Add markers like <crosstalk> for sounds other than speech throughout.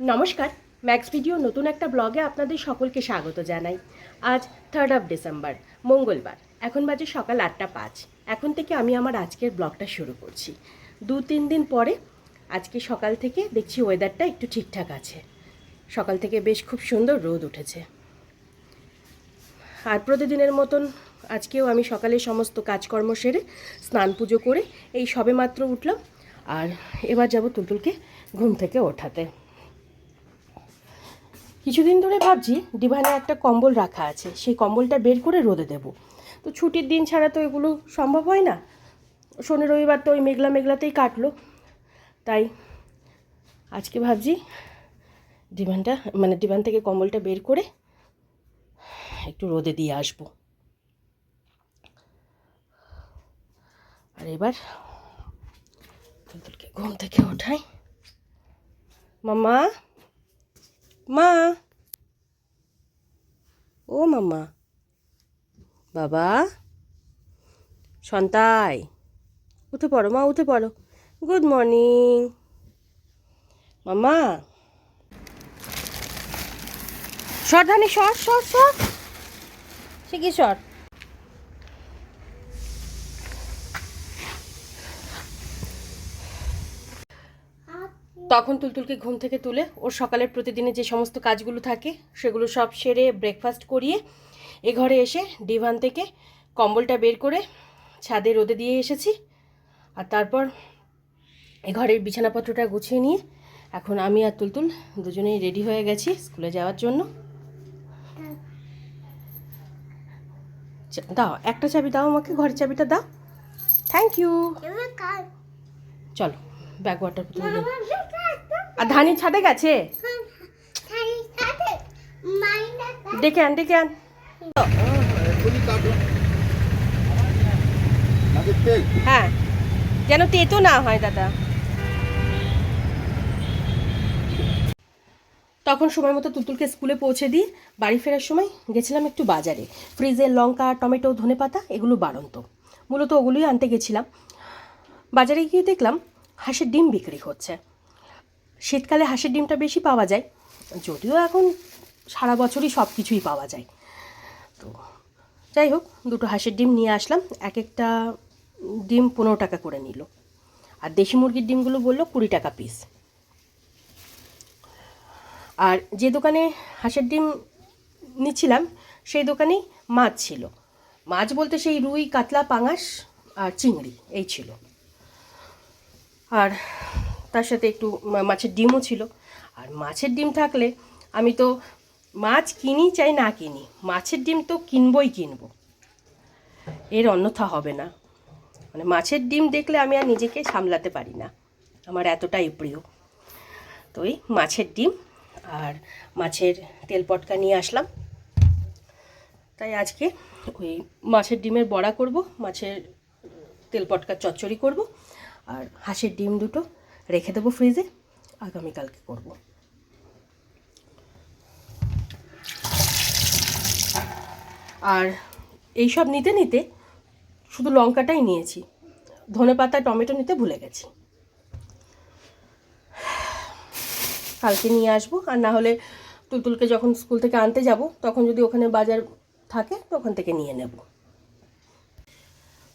নমস্কার max video নতুন একটা ব্লগে আপনাদের সকলকে স্বাগত জানাই। আজ থার্ড অফ ডিসেম্বর মঙ্গলবার, এখন বাজে সকাল আটটা পাঁচ। এখন থেকে আমি আমার আজকের ব্লগটা শুরু করছি। দু তিন দিন পরে আজকে সকাল থেকে দেখছি ওয়েদারটা একটু ঠিকঠাক আছে। সকাল থেকে বেশ খুব সুন্দর রোদ উঠেছে। আর প্রতিদিনের মতন আজকেও আমি সকালে সমস্ত কাজকর্ম সেরে স্নান পুজো করে এই সবেমাত্র উঠলাম। আর এবার যাব তুলতুলকে ঘুম থেকে ওঠাতে। কিছুদিন ধরে ভাবছি ডিভানে একটা কম্বল রাখা আছে, সেই কম্বলটা বের করে রোদে দেব। তো ছুটির দিন ছাড়া তো এগুলো সম্ভব হয় না। শনি রবিবার তো ওই মেঘলা মেঘলাতেই কাটলো। তাই আজকে ভাবছি ডিভানটা মানে ডিভান থেকে কম্বলটা বের করে একটু রোদে দিয়ে আসব। আর এবার ঘুম থেকে ওঠাই। মামা মা ও মামা বাবা। সন্তাই। উঠে পড়ো, মা, উঠে পড়ো। গুড মর্নিং মামা শর্ট ধানি সর সর শর্ট সে কি শর্ট তখন তুলতুলকে ঘুম থেকে তুলে ওর সকালের প্রতিদিনে যে সমস্ত কাজগুলো থাকে সেগুলো সব সেরে ব্রেকফাস্ট করিয়ে এ ঘরে এসে ডিভান থেকে কম্বলটা বের করে ছাদে রোদে দিয়ে এসেছি। আর তারপর এ ঘরের বিছানাপত্রটা গুছিয়ে নিয়ে এখন আমি আর তুলতুল দুজনেই রেডি হয়ে গেছি স্কুলে যাওয়ার জন্য। দাও একটা চাবি দাও আমাকে ঘরের চাবিটা দাও। থ্যাংক ইউ চলো ব্যাগ ওয়াটার আর ধানি ছাদে গেছে? ডেকে আন ডেকে আন। হ্যাঁ যেন তেতো না হয় দাদা। তখন সময় মতো তুলতুলকে স্কুলে পৌঁছে দিয়ে বাড়ি ফেরার সময় গেছিলাম একটু বাজারে। ফ্রিজের লঙ্কা, টমেটো, ধনেপাতা, এগুলো বাড়ন্ত। মূলত ওগুলোই আনতে গেছিলাম। বাজারে গিয়ে দেখলাম হাঁসের ডিম বিক্রি হচ্ছে। শীতকালে হাঁসের ডিমটা বেশি পাওয়া যায়। যদিও এখন সারা বছরই সব কিছুই পাওয়া যায়। তো যাই হোক, দুটো হাঁসের ডিম নিয়ে আসলাম। এক একটা ডিম পনেরো টাকা করে নিল। আর দেশি মুরগির ডিমগুলো বলল কুড়ি টাকা পিস আর যে দোকানে হাঁসের ডিম নিচ্ছিলাম, সেই দোকানেই মাছ ছিল। মাছ বলতে সেই রুই, কাতলা, পাঙাশ আর চিংড়ি, এই ছিল। আর তার সাথে একটু মাছের ডিমও ছিল। আর মাছের ডিম থাকলে আমি তো মাছ কিনি চাই না কিনি, মাছের ডিম তো কিনবই কিনবো। এর অন্যথা হবে না। মানে মাছের ডিম দেখলে আমি আর নিজেকে সামলাতে পারি না। আমার এতটাই প্রিয়। তো এই মাছের ডিম আর মাছের তেল পটকা নিয়ে আসলাম। তাই আজকে ওই মাছের ডিমের বড়া করব, মাছের তেল পটকা চচ্চড়ি করব, আর হাঁসের ডিম দুটো রেখে দেবো ফ্রিজে আগামীকালকে করব। আর এইসব নিতে নিতে শুধু লঙ্কাটাই নিয়েছি ধনে পাতা টমেটো নিতে ভুলে গেছি। কালকে নিয়ে আসব, আর না হলে তুলতুলকে যখন স্কুল থেকে আনতে যাব, তখন যদি ওখানে বাজার থাকে, তো ওখান থেকে নিয়ে নেব।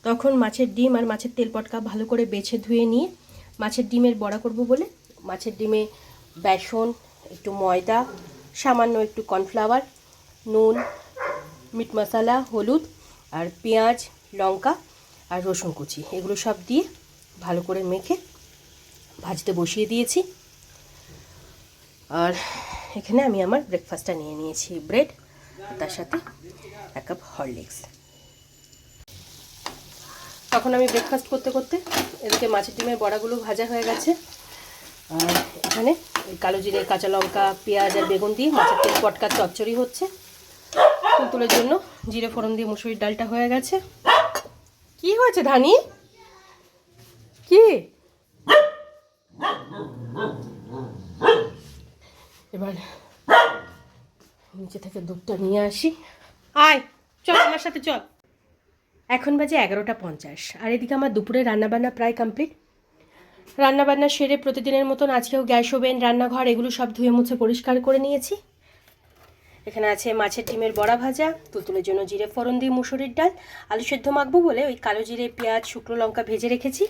তখন মাছের ডিম আর মাছের তেল পটকা ভালো করে বেছে ধুয়ে নিয়ে মাছের ডিমের বড়া করব বলে। মাছের ডিমে বেসন, একটু ময়দা, সামান্য একটু কর্নফ্লাওয়ার, নুন, মিট মশলা, হলুদ আর পেঁয়াজ, লঙ্কা আর রসুন কুচি। এগুলো সব দিয়ে ভালো করে মেখে ভাজতে বসিয়ে দিয়েছি। আর এখানে আমি আমার ব্রেকফাস্টটা নিয়ে নিয়েছি। ব্রেড তার সাথে এক কাপ হরলিক্স তখন আমি ব্রেকফাস্ট করতে করতে এদিকে মাছের ডিমের বড়াগুলো ভাজা হয়ে গেছে। আর এখানে কালো জিরে, কাঁচা লঙ্কা, পেঁয়াজ আর বেগুন দিয়ে মাছের তেল পটকার চচ্চড়ি হচ্ছে। তুলতুলের জন্য জিরে ফোড়ন দিয়ে মুসুরির ডালটা হয়ে গেছে। কি হয়েছে ধানি? কি? এবার নিচে থেকে দুধটা নিয়ে আসি। আয়, চল আমার সাথে চল। এখন বাজে এগারোটা পঞ্চাশ। আর এদিকে আমার দুপুরে রান্নাবান্না প্রায় কমপ্লিট রান্নাবান্না সেরে প্রতিদিনের মতন আজকেও গ্যাস ওভেন, রান্নাঘর এগুলো সব ধুয়ে মুছে পরিষ্কার করে নিয়েছি। এখানে আছে মাছের ডিমের বড়া ভাজা, তুলতুলের জন্য জিরে ফোড়ন দিয়ে মুসুরির ডাল, আলু সেদ্ধ মাখবো বলে ওই কালো জিরে, পেঁয়াজ, শুকনো লঙ্কা ভেজে রেখেছি।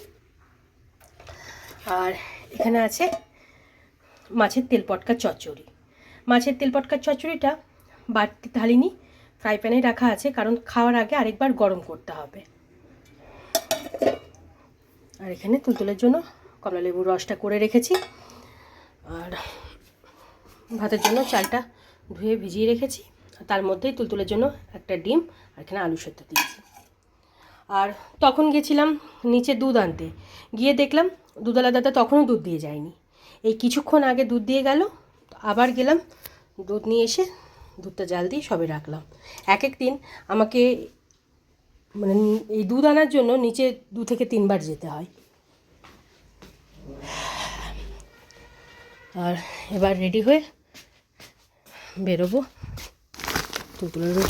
আর এখানে আছে মাছের তেল পটকা চচ্চড়ি। মাছের তেল পটকার চচ্চড়িটা বাড়তি ঢালিনি ফ্রাই প্যানে রাখা আছে, কারণ খাওয়ার আগে আরেকবার গরম করতে হবে। আর এখানে তুলতুলের জন্য কমলা লেবুর রসটা করে রেখেছি। আর ভাতের জন্য চালটা ধুয়ে ভিজিয়ে রেখেছি। তার মধ্যেই তুলতুলের জন্য একটা ডিম আর এখানে আলু সেদ্ধ দিয়েছি। আর তখন গেছিলাম নিচে দুধ আনতে। গিয়ে দেখলাম দুধওয়ালা দাদা তখনও দুধ দিয়ে যায়নি। এই কিছুক্ষণ আগে দুধ দিয়ে গেল আবার গেলাম দুধ নিয়ে এসে দুধটা জাল দিয়ে সবে রাখলাম। এক এক দিন আমাকে মানে এই দুধ আনার জন্য নিচে দু থেকে তিনবার যেতে হয়। আর এবার রেডি হয়ে বেরোবো। তুতুলেরও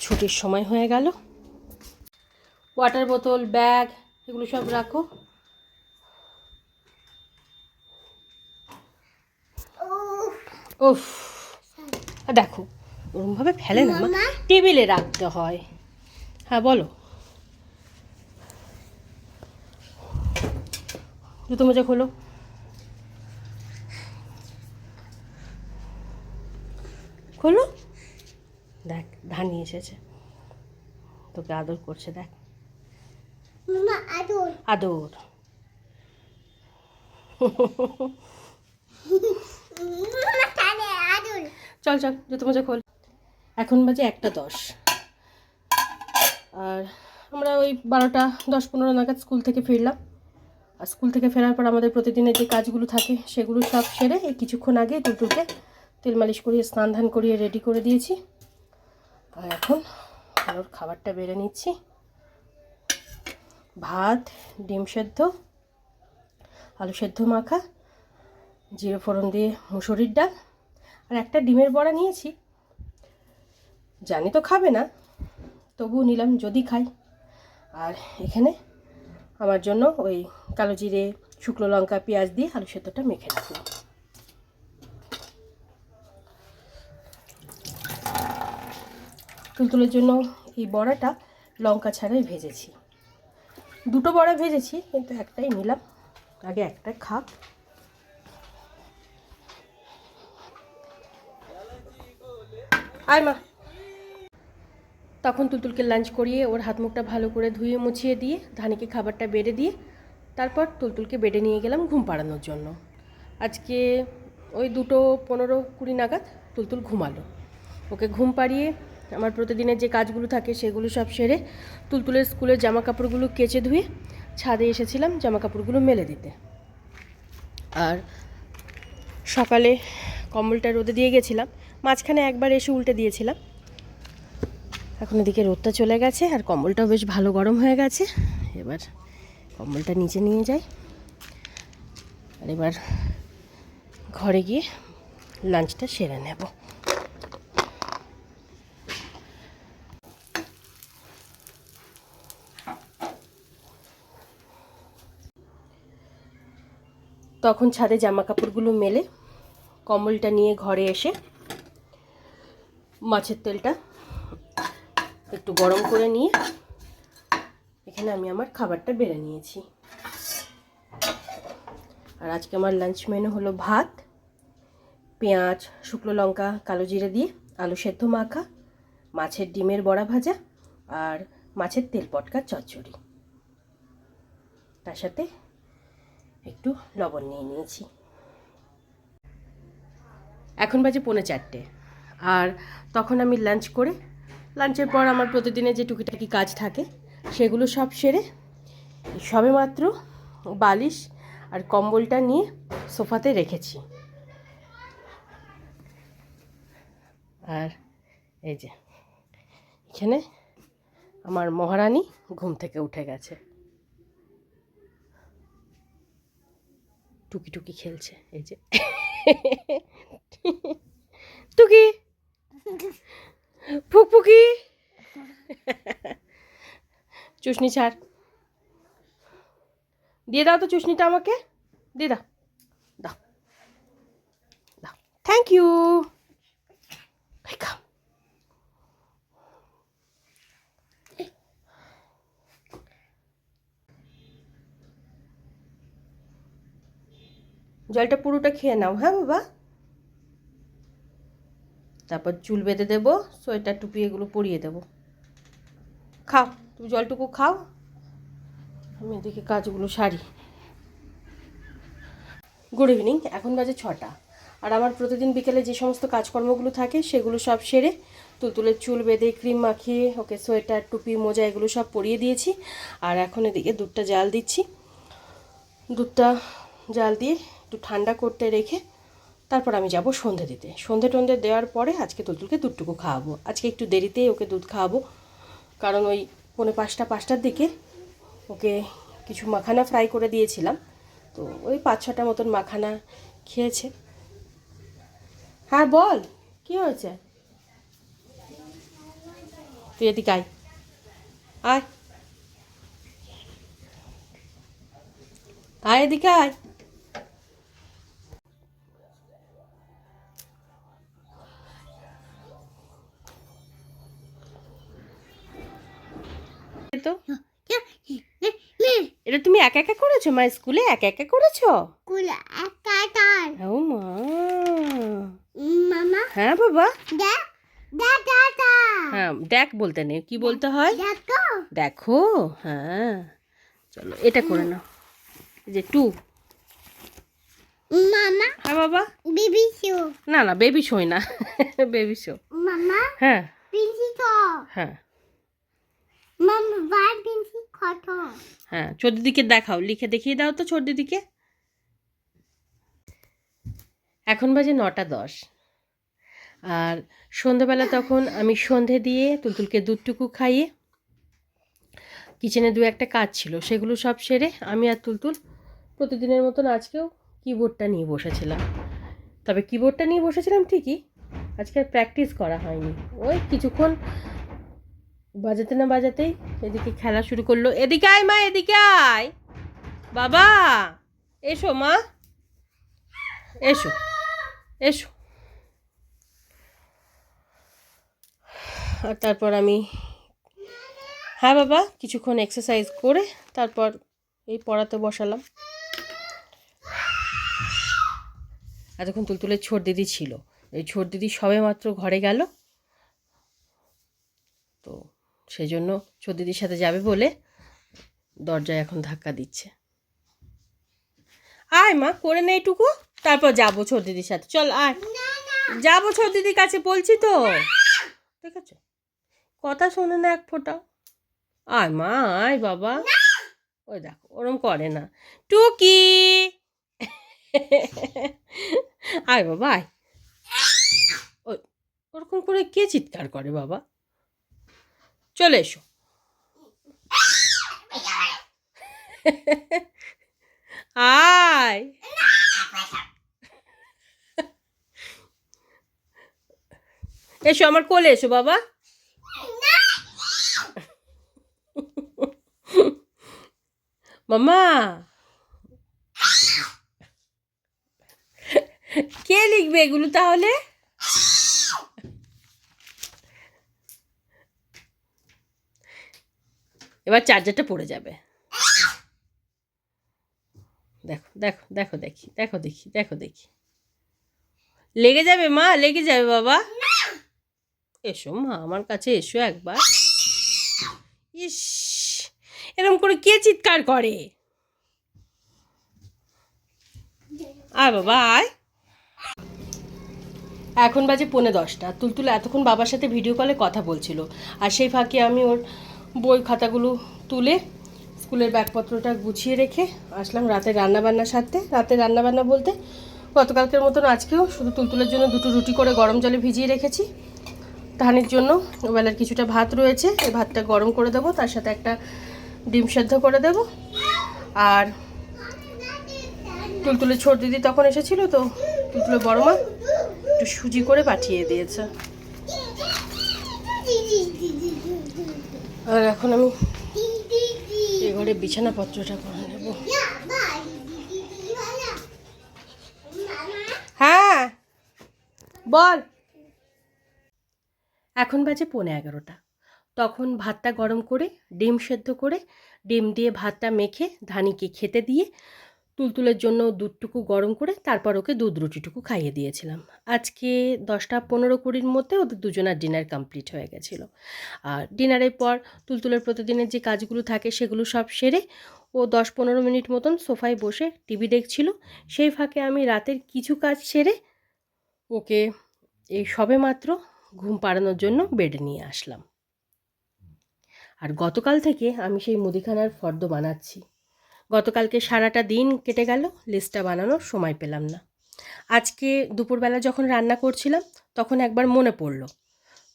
ছুটির সময় হয়ে গেল। ওয়াটার বোতল, ব্যাগ, এগুলো সব রাখো। উফ। দেখো ওরমভাবে ফেলে না মা টেবিলে রাখতে হয়। হ্যাঁ বলো। জুতো মোজা খোলো। খোলো। দেখ ধানি এসেছে। তোকে আদর করছে দেখ। আদর। আদর। আদর। চল চল জুতো মোজা খোল। এখন বাজে একটা দশ। আর আমরা ওই বারোটা, দশ পনেরো নাগাদ স্কুল থেকে ফিরলাম। আর স্কুল থেকে ফেরার পর আমাদের প্রতিদিনের যে কাজগুলো থাকে, সেগুলো সব সেরে এই কিছুক্ষণ আগে দুটোকে তেল মালিশ করিয়ে, স্নান ধান করিয়ে রেডি করে দিয়েছি। আর এখন ওর খাবারটা বেড়ে নিচ্ছি। ভাত, ডিম সেদ্ধ, আলু সেদ্ধ মাখা, জিরে ফোড়ন দিয়ে মুসুরির ডাল। আর একটা ডিমের বড়া নিয়েছি। জানি তো খাবে না। তবুও নিলাম, যদি খাই। আর এখানে আমার জন্য ওই কালো জিরে, শুকনো লঙ্কা, পেঁয়াজ দিয়ে আলু সেদ্ধটা মেখে রাখলাম। তুলতুলের জন্য এই বড়াটা লঙ্কা ছাড়াই ভেজেছি। দুটো বড়া ভেজেছি, কিন্তু একটাই নিলাম। আগে একটা খাক। আয় মা। তখন তুলতুলকে লাঞ্চ করিয়ে ওর হাত মুখটা ভালো করে ধুয়ে মুছিয়ে দিয়ে, ধানিকে খাবারটা বেড়ে দিয়ে, তারপর তুলতুলকে বেডে নিয়ে গেলাম ঘুম পাড়ানোর জন্য। আজকে ওই দুটো পনেরো কুড়ি নাগাদ তুলতুল ঘুমালো। ওকে ঘুম পাড়িয়ে আমার প্রতিদিনের যে কাজগুলো থাকে সেগুলো সব সেরে তুলতুলের স্কুলের জামা কাপড়গুলো কেচে ধুয়ে ছাদে এসেছিলাম জামা কাপড়গুলো মেলে দিতে। আর সকালে কম্বলটা রোদে দিয়ে গেছিলাম, মাঝখানে একবার এসে উল্টে দিয়েছিলাম। এখন এদিকে রোদটা চলে গেছে আর কম্বলটাও বেশ ভালো গরম হয়ে গেছে। এবার কম্বলটা নিচে নিয়ে যাই। আর এবার ঘরে গিয়ে লাঞ্চটা সেরে নেব। তখন ছাদে জামা কাপড়গুলো মেলে কম্বলটা নিয়ে ঘরে এসে মাছের তেলটা একটু গরম করে নিয়ে এখানে আমি আমার খাবারটা বেড়ে নিয়েছি। আর আজকে আমার লাঞ্চ মেনু হলো ভাত, পেঁয়াজ, শুকনো লঙ্কা, কালো জিরে দিয়ে আলু সেদ্ধ মাখা, মাছের ডিমের বড়া ভাজা আর মাছের তেল পটকা চচ্চড়ি। তার সাথে একটু লবণ নিয়ে নিয়েছি। এখন বাজে পৌনে চারটে। আর তখন আমি লাঞ্চ করে লাঞ্চের পর আমার প্রতিদিনে যে টুকিটাকি কাজ থাকে, সেগুলো সব সেরে সবে মাত্র বালিশ আর কম্বলটা নিয়ে সোফাতে রেখেছি। আর এই যে, এখানে আমার মহারানী ঘুম থেকে উঠে গেছে। টুকি টুকি খেলছে, এই যে। টুকি। ফুকফুকি। চুষনি ছাড়। দিয়ে দাও তো চুষনিটা আমাকে। দিয়ে দাও। দাও। দাও। থ্যাংক ইউ জলটা পুরোটা খেয়ে নাও হ্যাঁ বাবা? তারপর চুল বেঁধে দেবো, সোয়েটার টুপি এগুলো পরিয়ে দেবো। খাও, তুমি জলটুকু খাও। আমি এদিকে কাজগুলো সারি। গুড ইভিনিং এখন বাজে ছটা। আর আমার প্রতিদিন বিকেলে যে সমস্ত কাজকর্মগুলো থাকে, সেগুলো সব সেরে তুলতুলের চুল বেঁধে, ক্রিম মাখিয়ে, ওকে সোয়েটার, টুপি, মোজা এগুলো সব পরিয়ে দিয়েছি। আর এখন এদিকে দুধটা জাল দিচ্ছি। দুধটা জাল দিয়ে একটু ঠান্ডা করতে রেখে তারপর আমি যাব সন্ধে দিতে। সন্ধে টন্ধে দেওয়ার পরে আজকে তুলতুলকে দুধটুকু খাওয়াবো। আজকে একটু দেরিতেই ওকে দুধ খাওয়াবো। কারণ ওই পৌনে পাঁচটা, পাঁচটার দিকে ওকে কিছু মাখানা ফ্রাই করে দিয়েছিলাম। তো ওই পাঁচ, ছটা মতন মাখানা খেয়েছে। হ্যাঁ বল, কি হয়েছে? তুই এদিকে আয়। আয়। আয় এদিকে আয়। তো? এটা তুমি একা একা করেছ? মা স্কুলে একা একা করেছ? ও মা। মামা? হ্যাঁ বাবা? দেখ দেখ দেখ হ্যাঁ দেখ বলতে নেই। কি বলতে হয়? দেখো দেখো হ্যাঁ। চলো এটা করে নাও। এই যে টু। মামা? হ্যাঁ বাবা? বেবি শো। না না বেবি শোয় না। <laughs> Baby show. মামা? হ্যাঁ। হ্যাঁ মামা বার পিনসি কত হ্যাঁ ছোট দিদিকে দেখাও, লিখে দেখিয়ে দাও তো ছোট দিদিকে। এখন বাজে নটা দশ। আর সন্ধেবেলা তখন আমি সন্ধে দিয়ে তুলতুলকে দুধটুকু খাইয়ে কিচেনে দু একটা কাজ ছিল, সেগুলো সব সেরে আমি আর তুলতুল প্রতিদিনের মতন আজকেও কিবোর্ডটা নিয়ে বসেছিলাম। তবে কিবোর্ডটা নিয়ে বসেছিলাম ঠিকই, আজকে প্র্যাকটিস করা হয়নি। ওই কিছুক্ষণ বাজাতে না বাজাতেই এদিকে খেলা শুরু করল। এদিকে আয় মা, এদিকে আয়। বাবা, এসো মা। এসো এসো। আর তারপর আমি হ্যাঁ বাবা, কিছুক্ষণ এক্সারসাইজ করে তারপর এই পড়াতে বসালাম। এতক্ষণ তুলতুলের ছোট দিদি ছিল। এই ছোট দিদি সবে মাত্র ঘরে গেল। সেই জন্য ছোট দিদির সাথে যাবে বলে দরজায় এখন ধাক্কা দিচ্ছে। আয় মা, করে নে এইটুকু, তারপর যাব দিদির সাথে। চল, আয়। যাব দিদির কাছে, বলছি তো। ঠিক আছে কথা শোনে না এক ফোঁটা আয় মা, আয় বাবা। ওই দেখো, ওরম করে না। টুকি। আয় বাবা, আয়। ওরকম করে কে চিৎকার করে বাবা? চলে এসো। আয়। এসো আমার কোলে এসো বাবা। মামা। কে লিখবে এগুলো তাহলে? এবার চার্জারটা পড়ে যাবে। দেখো দেখো দেখো, দেখি দেখো দেখি দেখো, দেখি। লেগে যাবে মা, লেগে যাবে বাবা। এসো মা, আমার কাছে এসো একবার। ইস এরকম করে কে চিৎকার করে? আয় বাবা, আয়। এখন বাজে পৌনে দশটা। তুলতুল এতক্ষণ বাবার সাথে ভিডিও কলে কথা বলছিল। আর সেই ফাঁকে আমি ওর বই খাতাগুলো তুলে স্কুলের ব্যাগপত্রটা গুছিয়ে রেখে আসলাম রাতে রান্নাবান্নার সাথে রাতে রান্নাবান্না বলতে গতকালকের মতন আজকেও শুধু তুলতুলের জন্য দুটো রুটি করে গরম জলে ভিজিয়ে রেখেছি। ধানের জন্য ওবেলার কিছুটা ভাত রয়েছে, এই ভাতটা গরম করে দেবো, তার সাথে একটা ডিম সেদ্ধ করে দেবো। আর তুলতুলের ছোট দিদি তখন এসেছিল তো তুলতুলের বড় মা একটু সুজি করে পাঠিয়ে দিয়েছে। আর এখন আমি এ ঘরে বিছানাপত্রটা করে নেব। হ্যাঁ বল। এখন বাজে পনে এগারোটা। তখন ভাতটা গরম করে, ডিম সেদ্ধ করে, ডিম দিয়ে ভাতটা মেখে ধানিকে খেতে দিয়ে তুলতুলের জন্য দুধটুকু গরম করে তারপর ওকে দুধ রুটিটুকু খাইয়ে দিয়েছিলাম। আজকে দশটা পনেরো কুড়ির মধ্যে ওদের দুজনার ডিনার কমপ্লিট হয়ে গেছিল। আর ডিনারের পর তুলতুলের প্রতিদিনের যে কাজগুলো থাকে সেগুলো সব সেরে ও দশ পনেরো মিনিট মতন সোফায় বসে টিভি দেখছিল। সেই ফাঁকে আমি রাতের কিছু কাজ সেরে ওকে এই সবে মাত্র ঘুম পাড়ানোর জন্য বেডে নিয়ে আসলাম। আর গতকাল থেকে আমি সেই মুদিখানার ফর্দ বানাচ্ছি। গতকালকে সারাটা দিন কেটে গেল লিস্টটা বানানোর সময় পেলাম না। আজকে দুপুরবেলা যখন রান্না করছিলাম, তখন একবার মনে পড়ল।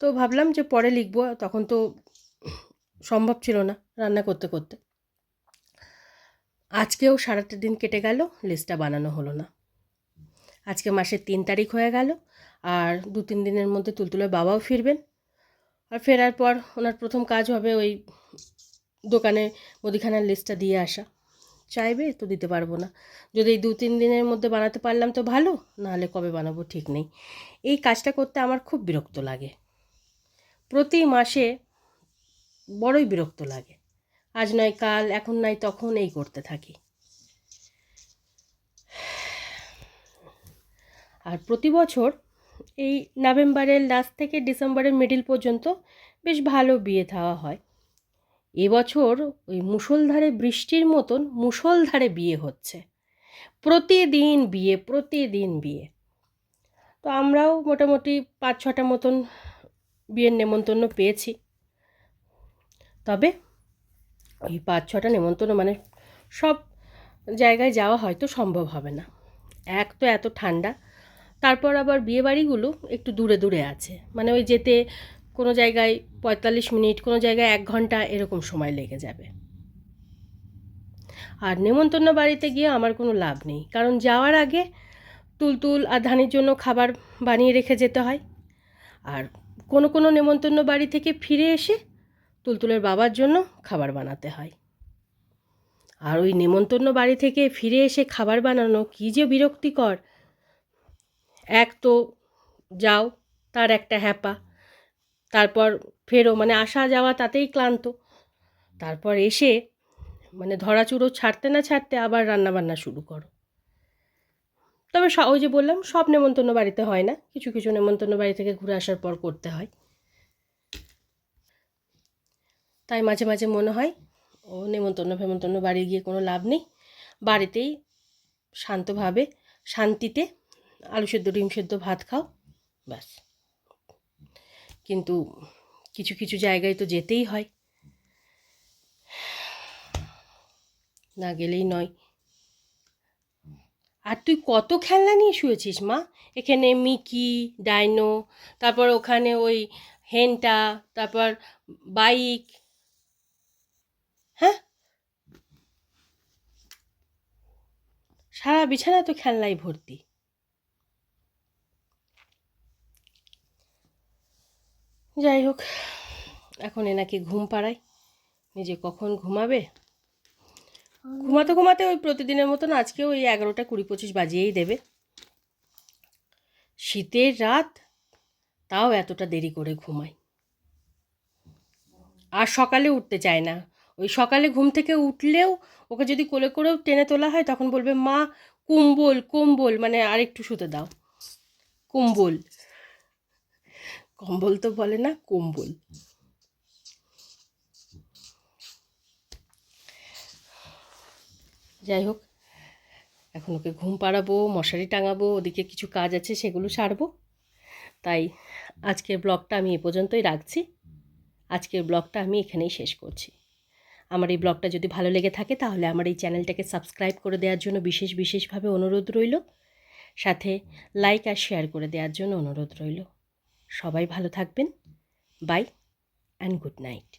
তো ভাবলাম যে পরে লিখব, তখন তো সম্ভব ছিল না রান্না করতে করতে। আজকেও সারাটা দিন কেটে গেল লিস্টটা বানানো হলো না। আজকে মাসের তিন তারিখ হয়ে গেল, আর দু তিন দিনের মধ্যে তুলতুলের বাবাও ফিরবেন। আর ফেরার পর ওনার প্রথম কাজ হবে ওই দোকানে মুদিখানার লিস্টটা দিয়ে আসা। চাইবে তো দিতে পারব না। যদি এই দু তিন দিনের মধ্যে বানাতে পারলাম তো ভালো, নাহলে কবে বানাবো ঠিক নেই। এই কাজটা করতে আমার খুব বিরক্ত লাগে। প্রতি মাসে বড়ই বিরক্ত লাগে। আজ নয়, কাল, এখন নয়, তখন এই করতে থাকি। আর প্রতি বছর এই নভেম্বরের লাস্ট থেকে ডিসেম্বরের মিডিল পর্যন্ত বেশ ভালো বিয়ে থাওয়া হয়। এবছর ওই মুষলধারে বৃষ্টির মতন মুষলধারে বিয়ে হচ্ছে। প্রতিদিন বিয়ে প্রতিদিন বিয়ে। তো আমরাও মোটামুটি পাঁচ ছটা মতন বিয়ের নেমন্তন্ন পেয়েছি। তবে ওই পাঁচ ছটা নেমন্তন্ন মানে সব জায়গায় যাওয়া হয়তো সম্ভব হবে না। এক তো এত ঠান্ডা, তারপর আবার বিয়েবাড়িগুলো একটু দূরে দূরে আছে। মানে ওই যেতে কোনো জায়গায় পঁয়তাল্লিশ মিনিট, কোনো জায়গায় এক ঘণ্টা এরকম সময় লেগে যাবে। আর নেমন্তন্ন বাড়িতে গিয়ে আমার কোনো লাভ নেই। কারণ যাওয়ার আগে তুলতুল আর ধানের জন্য খাবার বানিয়ে রেখে যেতে হয়। আর কোনো কোনো নেমন্তন্ন বাড়ি থেকে ফিরে এসে তুলতুলের বাবার জন্য খাবার বানাতে হয়। আর ওই নেমন্তন্ন বাড়ি থেকে ফিরে এসে খাবার বানানো কী যে বিরক্তিকর। এক তো যাও, তার একটা হ্যাপা। তারপর ফেরো মানে আসা যাওয়া তাতেই ক্লান্ত। তারপর এসে মানে ধরাচুরো ছাড়তে না ছাড়তে আবার রান্নাবান্না শুরু করো। তবে ওই যে বললাম, সব নেমন্তন্ন বাড়িতে হয় না, কিছু কিছু নেমন্তন্ন বাড়ি থেকে ঘুরে আসার পর করতে হয়। তাই মাঝে মাঝে মনে হয়, ও নেমন্তন্ন ফেমন্তন্ন বাড়ি গিয়ে কোনো লাভ নেই। বাড়িতেই শান্তভাবে, শান্তিতে আলু সেদ্ধ, ডিম সেদ্ধ ভাত খাও, ব্যাস। কিন্তু কিছু কিছু জায়গায় তো যেতেই হয়। না গেলেই নয়। আর তুই কত খেলনা নিয়ে শুয়েছিস মা? এখানে মিকি, ডাইনো, তারপর ওখানে ওই হেনটা, তারপর বাইক হ্যাঁ? সারা বিছানা তো খেলনায় ভর্তি। যাই হোক, এখন এনাকে ঘুম পাড়াই নিজে কখন ঘুমাবে? ঘুমাতে ঘুমাতে ওই প্রতিদিনের মতন আজকেও ওই এগারোটা কুড়ি পঁচিশ বাজিয়েই দেবে। শীতের রাত, তাও এতটা দেরি করে ঘুমাই আর সকালে উঠতে চায় না। ওই সকালে ঘুম থেকে উঠলেও ওকে যদি কোলে করেও টেনে তোলা হয়, তখন বলবে, মা, কুম্বল, কম্বল। মানে আরেকটু শুতে দাও। কুম্বল। কম্বল তো বলে না, কম্বল। যাই হোক, এখন ওকে ঘুম পাড়াবো, মশারি টাঙাবো, ওদিকে কিছু কাজ আছে সেগুলো সারবো। তাই আজকের ব্লগটা আমি এ পর্যন্তই রাখছি। আজকের ব্লগটা আমি এখানেই শেষ করছি। আমার এই ব্লগটা যদি ভালো লেগে থাকে তাহলে আমার এই চ্যানেলটাকে সাবস্ক্রাইব করে দেওয়ার জন্য বিশেষ বিশেষভাবে অনুরোধ রইল। সাথে লাইক আর শেয়ার করে দেওয়ার জন্য অনুরোধ রইল। সবাই ভালো থাকবেন। By and good night